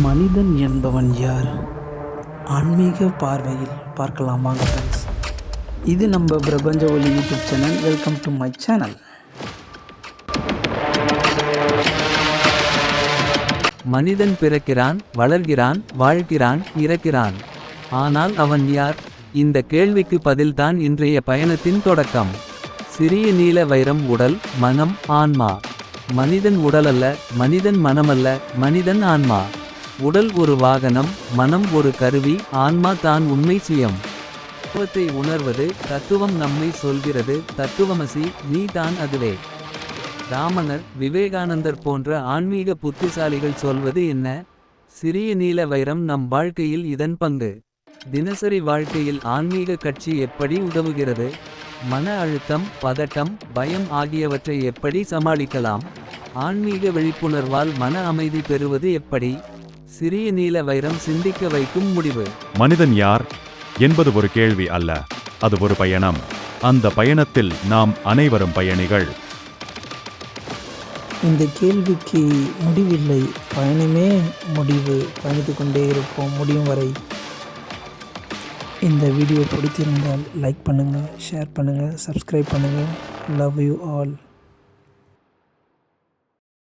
மனிதன் என்பவன் யார்? ஆன்மீக பார்வையில் பார்க்கலாம் வாங்க ஃப்ரெண்ட்ஸ் இது நம்ம பிரபஞ்ச ஒலி YouTube channel. Welcome to my channel மனிதன் பிறக்கிறான் வளர்கிறான் வாழ்கிறான் இறக்கிறான். ஆனால் அவன் யார்? இந்த கேள்விக்கு பதில்தான் இன்றைய பயணத்தின் தொடக்கம். சிறிய நீல வைரம் உடல் மனம் ஆன்மா. மனிதன் உடலல்ல மனிதன் மனமல்ல மனிதன் ஆன்மா. உடல் ஒரு வாகனம் மனம் ஒரு கருவி ஆன்மா தான் உண்மை சுயம். தத்துவத்தை உணர்வது தத்துவம் நம்மை சொல்கிறது தத்துவமசி நீ தான் அதுவே. ராமணர் விவேகானந்தர் போன்ற ஆன்மீக புத்திசாலிகள் சொல்வது என்ன? சிறிய நீல வைரம் நம் வாழ்க்கையில் இதன் பங்கு. தினசரி வாழ்க்கையில் ஆன்மீக கட்சி எப்படி உதவுகிறது? மன அழுத்தம் பதட்டம் பயம் ஆகியவற்றை எப்படி சமாளிக்கலாம்? ஆன்மீக விழிப்புணர்வால் மன அமைதி பெறுவது எப்படி? சிறிய நீல வைரம் சிந்திக்க வைக்கும் முடிவு. மனிதன் யார்? என்பது ஒரு கேள்வி அல்ல. அது ஒரு பயணம். அந்த பயணத்தில் நாம் அனைவரும் பயணிகள். இந்த கேள்விக்கு முடிவில்லை. பயணமே முடிவு. பயணித்து கொண்டே இருப்போம் முடியும் வரை. இந்த வீடியோ பிடித்திருந்தால் லைக் பண்ணுங்கள் ஷேர் பண்ணுங்கள் சப்ஸ்கிரைப் பண்ணுங்கள் லவ் யூ ஆல்